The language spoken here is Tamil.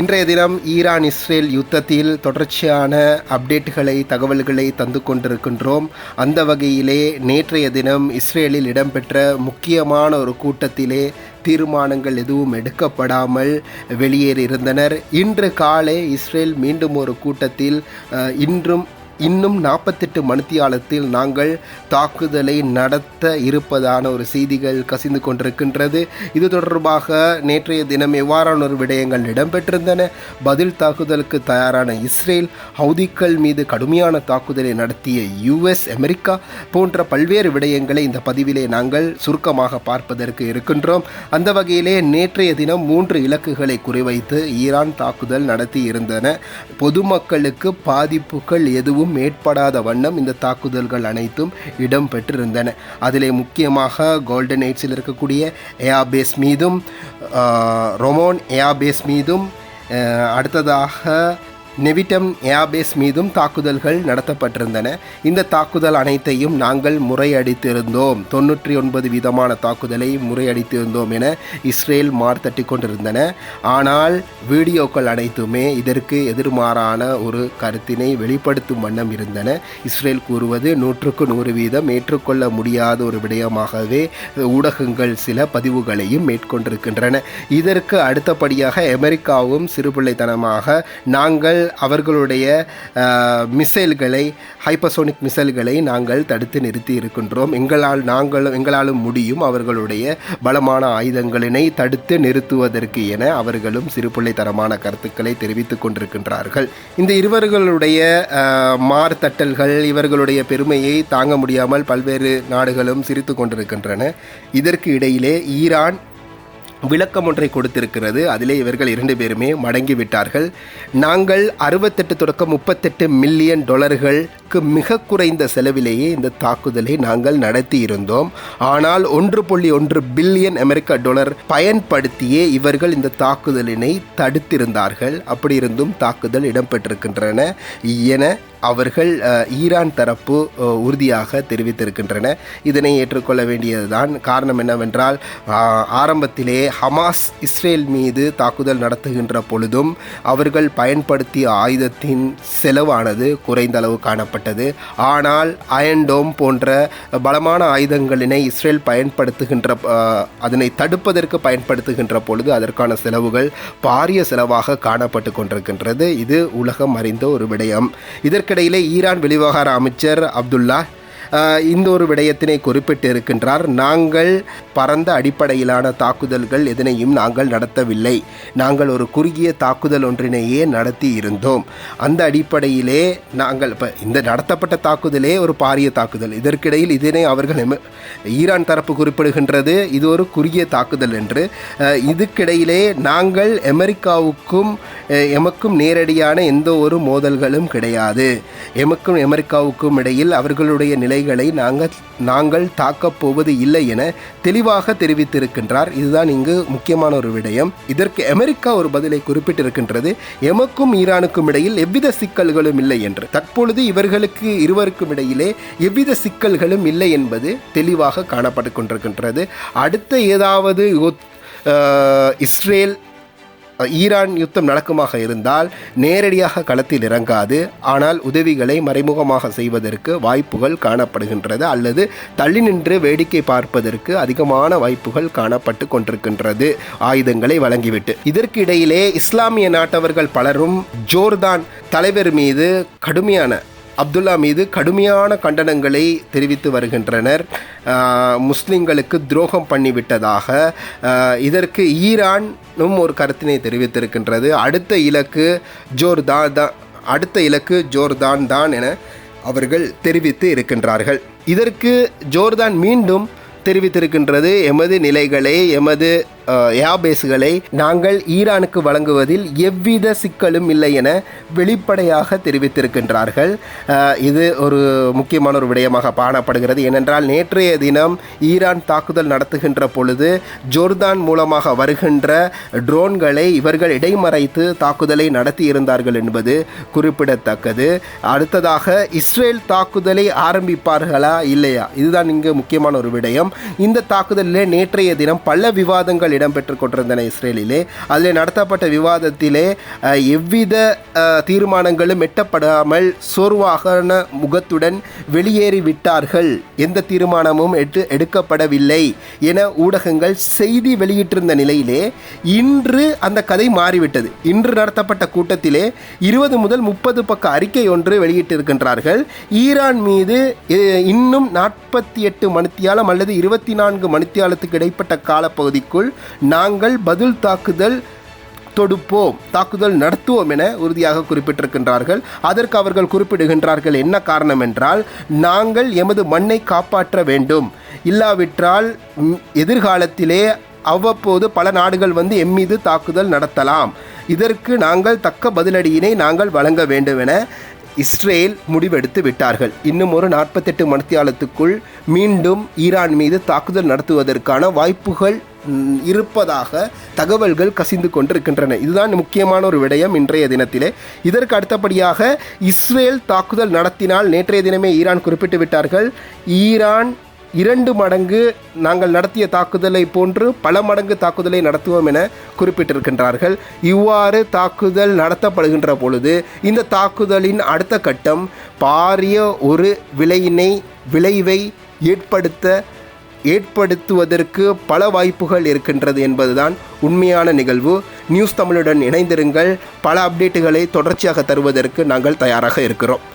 இன்றைய தினம் ஈரான் இஸ்ரேல் யுத்தத்தில் தொடர்ச்சியான அப்டேட்டுகளை தகவல்களை தந்து கொண்டிருக்கின்றோம். அந்த வகையிலே நேற்றைய தினம் இஸ்ரேலில் இடம்பெற்ற முக்கியமான ஒரு கூட்டத்திலே தீர்மானங்கள் எதுவும் எடுக்கப்படாமல் வெளியேறியிருந்தனர். இன்று காலை இஸ்ரேல் மீண்டும் ஒரு கூட்டத்தில் இன்றும் இன்னும் நாற்பத்தெட்டு மணித்தியாலத்தில் நாங்கள் தாக்குதலை நடத்த இருப்பதான ஒரு செய்திகள் கசிந்து கொண்டிருக்கின்றது. இது தொடர்பாக நேற்றைய தினம் எவ்வாறான ஒரு விடயங்கள் இடம்பெற்றிருந்தன. பதில் தாக்குதலுக்கு தயாரான இஸ்ரேல் ஹவுதிக்கள் மீது கடுமையான தாக்குதலை நடத்திய யுஎஸ் அமெரிக்கா போன்ற பல்வேறு விடயங்களை இந்த பதிவிலே நாங்கள் சுருக்கமாக பார்ப்பதற்கு இருக்கின்றோம். அந்த வகையிலே நேற்றைய தினம் மூன்று இலக்குகளை குறிவைத்து ஈரான் தாக்குதல் நடத்தி இருந்தன பொதுமக்களுக்கு பாதிப்புகள் எதுவும் ஏற்படாத வண்ணம் இந்த தாக்குதல்கள் அனைத்தும் இடம்பெற்றிருந்தன. அதிலே முக்கியமாக கோல்டன் எய்ட்ஸில் இருக்கக்கூடிய ஏஆபேஸ் மீதும் ரொமோன் ஏஆபேஸ் மீதும் அடுத்ததாக நெவிட்டம் ஏர்பேஸ் மீதும் தாக்குதல்கள் நடத்தப்பட்டிருந்தன. இந்த தாக்குதல் அனைத்தையும் நாங்கள் முறையடித்திருந்தோம். தொண்ணூற்றி ஒன்பது வீதமான தாக்குதலை முறையடித்திருந்தோம் என இஸ்ரேல் மார்த்தட்டி கொண்டிருந்தன. ஆனால் வீடியோக்கள் அனைத்துமே இதற்கு எதிர்மாறான ஒரு கருத்தினை வெளிப்படுத்தும் வண்ணம் இருந்தன. இஸ்ரேல் கூறுவது நூற்றுக்கு நூறு வீதம் ஏற்றுக்கொள்ள முடியாத ஒரு விடயமாகவே ஊடகங்கள் சில பதிவுகளையும் மேற்கொண்டிருக்கின்றன. இதற்கு அடுத்தபடியாக அமெரிக்காவும் சிறுபிள்ளைத்தனமாக நாங்கள் அவர்களுடைய மிசைல்களை ஹைப்பர்சோனிக் மிசைல்களை நாங்கள் தடுத்து நிறுத்தி இருக்கின்றோம். எங்களால் நாங்களும் எங்களாலும் முடியும் அவர்களுடைய பலமான ஆயுதங்களினை தடுத்து நிறுத்துவதற்கு என அவர்களும் சிறுபிள்ளைத்தரமான கருத்துக்களை தெரிவித்துக் கொண்டிருக்கின்றார்கள். இந்த இருவர்களுடைய மார்த்தட்டல்கள் இவர்களுடைய பெருமையை தாங்க முடியாமல் பல்வேறு நாடுகளும் சிரித்து கொண்டிருக்கின்றன. இதற்கு இடையிலே ஈரான் விளக்கம் ஒன்றை கொடுத்திருக்கிறது. அதிலே இவர்கள் இரண்டு பேருமே மடங்கி விட்டார்கள் நாங்கள் அறுபத்தெட்டு தொடக்கம் முப்பத்தெட்டு மில்லியன் டொலர்கள் மிக குறைந்த செலவிலேயே இந்த தாக்குதலை நாங்கள் நடத்தி இருந்தோம் ஆனால் ஒன்று புள்ளி ஒன்று பில்லியன் அமெரிக்க டாலர் பயன்படுத்தியே இவர்கள் இந்த தாக்குதலினை தடுத்திருந்தார்கள். அப்படி இருந்தும் தாக்குதல் இடம்பெற்றிருக்கின்றன என அவர்கள் ஈரான் தரப்பு உறுதியாக தெரிவித்திருக்கின்றன. இதனை ஏற்றுக்கொள்ள வேண்டியதுதான் காரணம் என்னவென்றால் ஆரம்பத்திலே ஹமாஸ் இஸ்ரேல் மீது தாக்குதல் நடத்துகின்ற பொழுதும் அவர்கள் பயன்படுத்திய ஆயுதத்தின் செலவானது குறைந்த அளவு செய்யப்பட்டது ஆனால் அயன்டோம் போன்ற பலமான ஆயுதங்களினை இஸ்ரேல் பயன்படுத்துகின்ற அதனை தடுப்பதற்கு பயன்படுத்துகின்ற பொழுது அதற்கான செலவுகள் பாரிய செலவாக காணப்பட்டு கொண்டிருக்கின்றது. இது உலகம் அறிந்த ஒரு விடயம். இதற்கிடையிலே ஈரான் வெளிவிவகார அமைச்சர் அப்துல்லா இந்த ஒரு விடயத்தினை குறிப்பிட்டு இருக்கின்றார் நாங்கள் பரந்த அடிப்படையிலான தாக்குதல்கள் எதனையும் நாங்கள் நடத்தவில்லை. நாங்கள் ஒரு குறுகிய தாக்குதல் ஒன்றினையே நடத்தி இருந்தோம் அந்த அடிப்படையிலே நாங்கள் இப்போ இந்த நடத்தப்பட்ட தாக்குதலே ஒரு பாரிய தாக்குதல். இதற்கிடையில் இதனை அவர்கள் எம- ஈரான் தரப்பு குறிப்பிடுகின்றது. இது ஒரு குறுகிய தாக்குதல் என்று. இதுக்கிடையிலே நாங்கள் அமெரிக்காவுக்கும் எமக்கும் நேரடியான எந்த ஒரு மோதல்களும் கிடையாது. எமக்கும் அமெரிக்காவுக்கும் இடையில் அவர்களுடைய நிலைகளை நாங்கள் நாங்கள் தாக்கப் போவது இல்லை என தெளிவாக தெரிவித்திருக்கின்றார். இதுதான் இங்கு முக்கியமான ஒரு விடயம். இதற்கு அமெரிக்கா ஒரு பதிலை குறிப்பிட்டிருக்கின்றது. எமக்கும் ஈரானுக்கும் இடையில் எவ்வித சிக்கல்களும் இல்லை என்று. தற்பொழுது இவர்களுக்கு இருவருக்கும் இடையிலே எவ்வித சிக்கல்களும் இல்லை என்பது தெளிவாக காணப்பட்டு கொண்டிருக்கின்றது. அடுத்த ஏதாவது இஸ்ரேல் ஈரான் யுத்தம் நடக்குமாக இருந்தால் நேரடியாக களத்தில் இறங்காது. ஆனால் உதவிகளை மறைமுகமாக செய்வதற்கு வாய்ப்புகள் காணப்படுகின்றது. அல்லது தள்ளி நின்று வேடிக்கை பார்ப்பதற்கு அதிகமான வாய்ப்புகள் காணப்பட்டு கொண்டிருக்கின்றது. ஆயுதங்களை வழங்கிவிட்டு. இதற்கு இடையிலே இஸ்லாமிய நாட்டவர்கள் பலரும் ஜோர்தான் தலைவர் மீது கடுமையான அப்துல்லா மீது கடுமையான கண்டனங்களை தெரிவித்து வருகின்றனர். முஸ்லிம்களுக்கு துரோகம் பண்ணிவிட்டதாக இதற்கு ஈரானும் ஒரு கருத்தினை தெரிவித்திருக்கின்றது. அடுத்த இலக்கு ஜோர்தான் தான் அடுத்த இலக்கு ஜோர்தான் தான் என அவர்கள் தெரிவித்து இருக்கின்றார்கள். இதற்கு ஜோர்தான் மீண்டும் தெரிவித்திருக்கின்றது. எமது நிலைகளை எமது ஏபேஸ்களை நாங்கள் ஈரானுக்கு வழங்குவதில் எவ்வித சிக்கலும் இல்லை என வெளிப்படையாக தெரிவித்திருக்கின்றார்கள். இது ஒரு முக்கியமான ஒரு விடயமாக காணப்படுகிறது. ஏனென்றால் நேற்றைய தினம் ஈரான் தாக்குதல் நடத்துகின்ற பொழுது ஜோர்தான் மூலமாக வருகின்ற ட்ரோன்களை இவர்கள் இடைமறைத்து தாக்குதலை நடத்தியிருந்தார்கள் என்பது குறிப்பிடத்தக்கது. அடுத்ததாக இஸ்ரேல் தாக்குதலை ஆரம்பிப்பார்களா இல்லையா? இதுதான் இங்கு முக்கியமான ஒரு விடயம். இந்த தாக்குதலில் நேற்றைய தினம் பல விவாதங்கள் விவாதங்கள் இடம்பெற்று கொண்டிருந்தன இஸ்ரேலிலே. அதில் நடத்தப்பட்ட விவாதத்திலே எவ்வித தீர்மானங்களும் எட்டப்படாமல் சோர்வாகன முகத்துடன் வெளியேறிவிட்டார்கள் எந்த தீர்மானமும் எட்டு எடுக்கப்படவில்லை என ஊடகங்கள் செய்தி வெளியிட்டிருந்த நிலையிலே இன்று அந்த கதை மாறிவிட்டது. இன்று நடத்தப்பட்ட கூட்டத்திலே இருபது முதல் முப்பது பக்க அறிக்கை ஒன்று வெளியிட்டிருக்கின்றார்கள். ஈரான் மீது இன்னும் நாற்பத்தி எட்டு மணித்தியாலம் அல்லது இருபத்தி நான்கு மணித்தியாலத்துக்கு இடைப்பட்ட காலப்பகுதிக்குள் நாங்கள் பதில் தாக்குதல் தொடுப்போம் தாக்குதல் நடத்துவோம் என உறுதியாக குறிப்பிட்டிருக்கின்றார்கள். அதற்கு அவர்கள் குறிப்பிடுகின்றார்கள் என்ன காரணம் என்றால் நாங்கள் எமது மண்ணை காப்பாற்ற வேண்டும். இல்லாவிட்டால் எதிர்காலத்திலே அவ்வப்போது பல நாடுகள் வந்து எம் மீது தாக்குதல் நடத்தலாம். இதற்கு நாங்கள் தக்க பதிலடியினை நாங்கள் வழங்க வேண்டும் என இஸ்ரேல் முடிவெடுத்து விட்டார்கள். இன்னும் ஒரு நாற்பத்தெட்டு மணித்தியாலத்துக்குள் மீண்டும் ஈரான் மீது தாக்குதல் நடத்துவதற்கான வாய்ப்புகள் இருப்பதாக தகவல்கள் கசிந்து கொண்டிருக்கின்றன. இதுதான் முக்கியமான ஒரு விடயம் இன்றைய தினத்திலே. இதற்கு அடுத்தபடியாக இஸ்ரேல் தாக்குதல் நடத்தினால் நேற்றைய தினமே ஈரான் குறிப்பிட்டு விட்டார்கள். ஈரான் இரண்டு மடங்கு நாங்கள் நடத்திய தாக்குதலை போன்று பல மடங்கு தாக்குதலை நடத்துவோம் என குறிப்பிட்டிருக்கின்றார்கள். இவ்வாறு தாக்குதல் நடத்தப்படுகின்ற பொழுது இந்த தாக்குதலின் அடுத்த கட்டம் பாரிய ஒரு விளையினை விளைவை ஏற்படுத்த ஏற்படுத்துவதற்கு பல வாய்ப்புகள் இருக்கின்றது என்பதுதான் உண்மையான நிகழ்வு. நியூஸ் தமிழுடன் இணைந்திருங்கள். பல அப்டேட்டுகளை தொடர்ச்சியாக தருவதற்கு நாங்கள் தயாராக இருக்கிறோம்.